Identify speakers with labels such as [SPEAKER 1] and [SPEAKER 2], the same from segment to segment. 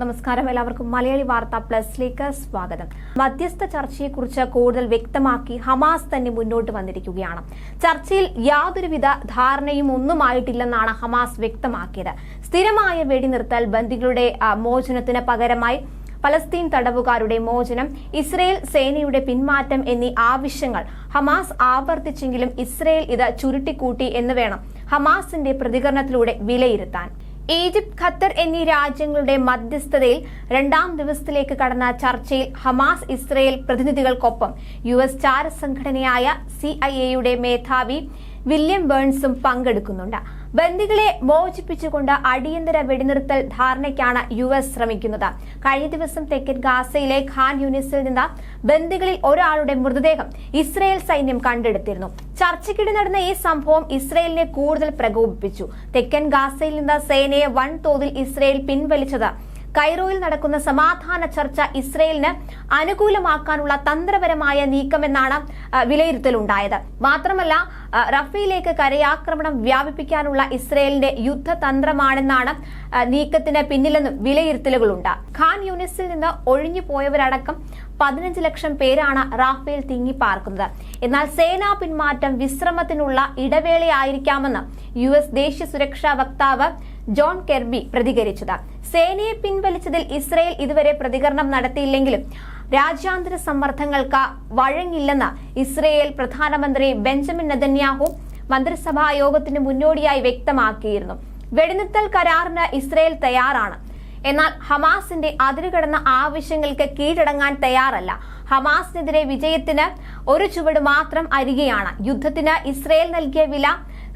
[SPEAKER 1] നമസ്കാരം. എല്ലാവർക്കും മലയാളി വാർത്ത പ്ലസിലേക്ക് സ്വാഗതം. മധ്യസ്ഥ ചർച്ചയെക്കുറിച്ച് കൂടുതൽ വ്യക്തമാക്കി ഹമാസ് തന്നെ മുന്നോട്ട് വന്നിരിക്കുകയാണ്. ചർച്ചയിൽ യാതൊരുവിധ ധാരണയും ഒന്നുമായിട്ടില്ലെന്നാണ് ഹമാസ് വ്യക്തമാക്കിയത്. സ്ഥിരമായ വെടിനിർത്തൽ ബന്ദികളുടെ മോചനത്തിന് പകരമായി പലസ്തീൻ തടവുകാരുടെ മോചനം ഇസ്രയേൽ സേനയുടെ പിന്മാറ്റം എന്നീ ആവശ്യങ്ങൾ ഹമാസ് ആവർത്തിച്ചെങ്കിലും ഇസ്രയേൽ ഇത് ചുരുട്ടിക്കൂട്ടി എന്ന് വേണം ഹമാസിന്റെ പ്രതികരണത്തിലൂടെ വിലയിരുത്താൻ. ഈജിപ്ത് ഖത്തർ എന്നീ രാജ്യങ്ങളുടെ മധ്യസ്ഥതയിൽ രണ്ടാം ദിവസത്തിലേക്ക് കടന്ന ചർച്ചയിൽ ഹമാസ് ഇസ്രയേൽ പ്രതിനിധികൾക്കൊപ്പം യു എസ് ചാര സംഘടനയായ സി ഐ എയുടെ മേധാവി വില്യം ബേൺസും പങ്കെടുക്കുന്നുണ്ട്. ബന്ദികളെ മോചിപ്പിച്ചുകൊണ്ട് അടിയന്തര വെടിനിർത്തൽ ധാരണയ്ക്കാണ് യു എസ് ശ്രമിക്കുന്നത്. കഴിഞ്ഞ ദിവസം തെക്കൻ ഗാസയിലെ ഖാൻ യൂണിസിൽ നിന്ന് ബന്ദികളിൽ ഒരാളുടെ മൃതദേഹം ഇസ്രയേൽ സൈന്യം കണ്ടെടുത്തിരുന്നു. ചർച്ചയ്ക്കിടെ നടന്ന ഈ സംഭവം ഇസ്രയേലിനെ കൂടുതൽ പ്രകോപിപ്പിച്ചു. തെക്കൻ ഗാസയിൽ നിന്ന് സേനയെ വൻതോതിൽ ഇസ്രയേൽ പിൻവലിച്ചത് കൈറോയിൽ നടക്കുന്ന സമാധാന ചർച്ച ഇസ്രയേലിന് അനുകൂലമാക്കാനുള്ള തന്ത്രപരമായ നീക്കമെന്നാണ് വിലയിരുത്തലുണ്ടായത്. മാത്രമല്ല റഫേലിലേക്ക് കരയാക്രമണം വ്യാപിപ്പിക്കാനുള്ള ഇസ്രയേലിന്റെ യുദ്ധതന്ത്രമാണെന്നാണ് നീക്കത്തിന് പിന്നിലെന്നും വിലയിരുത്തലുകളുണ്ട്. ഖാൻ യൂണിസിൽ നിന്ന് ഒഴിഞ്ഞു പോയവരടക്കം പതിനഞ്ച് ലക്ഷം പേരാണ് റാഫേൽ തിങ്ങിപ്പാർക്കുന്നത്. എന്നാൽ സേനാ പിന്മാറ്റം വിശ്രമത്തിനുള്ള ഇടവേളയായിരിക്കാമെന്ന് യു എസ് ദേശീയ സുരക്ഷാ വക്താവ് ജോൺ കെർബി പ്രതികരിച്ചത്. സേനയെ പിൻവലിച്ചതിൽ ഇസ്രയേൽ ഇതുവരെ പ്രതികരണം നടത്തിയില്ലെങ്കിലും രാജ്യാന്തര സമ്മർദ്ദങ്ങൾക്ക് വഴങ്ങില്ലെന്ന് ഇസ്രയേൽ പ്രധാനമന്ത്രി ബെഞ്ചമിൻ നെതന്യാഹു മന്ത്രിസഭാ യോഗത്തിന് മുന്നോടിയായി വ്യക്തമാക്കിയിരുന്നു. വെടിനിർത്തൽ കരാറിന് ഇസ്രയേൽ തയ്യാറാണ്. എന്നാൽ ഹമാസിന്റെ അതിരുകടന്ന ആവശ്യങ്ങൾക്ക് കീഴടങ്ങാൻ തയ്യാറല്ല. ഹമാസിനെതിരെ വിജയത്തിന് ഒരു ചുവട് മാത്രം അരികെയാണ്. യുദ്ധത്തിന് ഇസ്രയേൽ നൽകിയ വില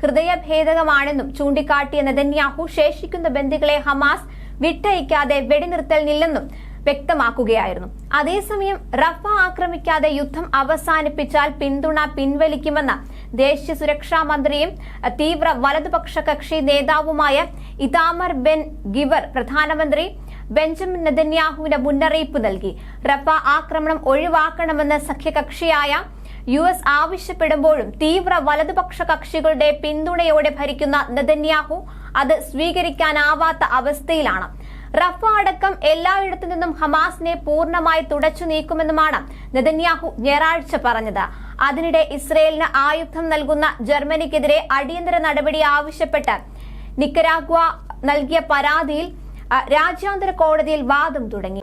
[SPEAKER 1] ഹൃദയഭേദകമാണെന്നും ചൂണ്ടിക്കാട്ടിയ നെതന്യാഹു ശേഷിക്കുന്ന ബന്ദികളെ ഹമാസ് വിട്ടയക്കാതെ വെടിനിർത്തലിനില്ലെന്നും വ്യക്തമാക്കുകയായിരുന്നു. അതേസമയം റഫ ആക്രമിക്കാതെ യുദ്ധം അവസാനിപ്പിച്ചാൽ പിന്തുണ പിൻവലിക്കുമെന്ന ദേശീയ സുരക്ഷാ മന്ത്രിയും തീവ്ര വലതുപക്ഷ കക്ഷി നേതാവുമായ ഇതാമർ ബെൻ ഗിവർ പ്രധാനമന്ത്രി ബെഞ്ചമിൻ നെതന്യാഹുവിന് മുന്നറിയിപ്പ് നൽകി. റഫ ആക്രമണം ഒഴിവാക്കണമെന്ന് സഖ്യകക്ഷിയായ യു എസ് ആവശ്യപ്പെടുമ്പോഴും തീവ്ര വലതുപക്ഷ കക്ഷികളുടെ പിന്തുണയോടെ ഭരിക്കുന്ന നെതന്യാഹു അത് സ്വീകരിക്കാനാവാത്ത അവസ്ഥയിലാണ്. റഫ അടക്കം എല്ലായിടത്തു നിന്നും ഹമാസിനെ പൂർണമായി തുടച്ചു നീക്കുമെന്നുമാണ് നെതന്യാഹു ഞായറാഴ്ച പറഞ്ഞത്. അതിനിടെ ഇസ്രയേലിന് ആയുധം നൽകുന്ന ജർമ്മനിക്കെതിരെ അടിയന്തര നടപടി ആവശ്യപ്പെട്ട് നിക്കരാഗ്വ നൽകിയ പരാതിയിൽ രാജ്യാന്തര കോടതിയിൽ വാദം തുടങ്ങി.